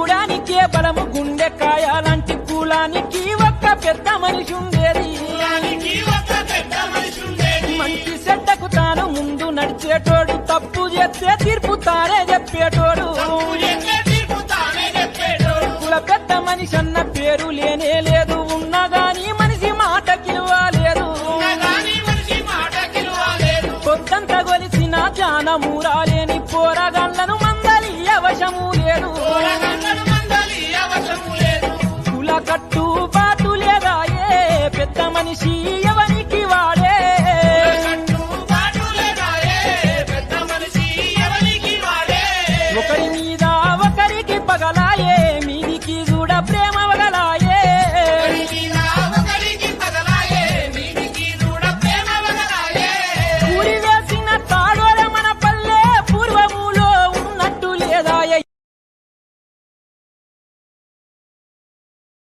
చూడానికే బలము గుండె కాయాలంటి కులానికి ఒక్క పెద్ద మనిషి ఉండేది. మంచి చెడ్డకు తాను ముందు నడిచేటోడు తప్పు చేస్తే తీర్పు తానే చెప్పేటోడు. కుల పెద్ద మనిషి అన్న పేరు లేనే లేదు ఉన్నా గాని మనిషి మాట కిలువలేదు. పొద్దంత గొలిసిన జానము రాలేని కట్టుబాటు లేదాయే, పెద్ద మనిషి ఎవరికి వాడే. ఒకరి మీద ఒకరికి పగలాయే మీ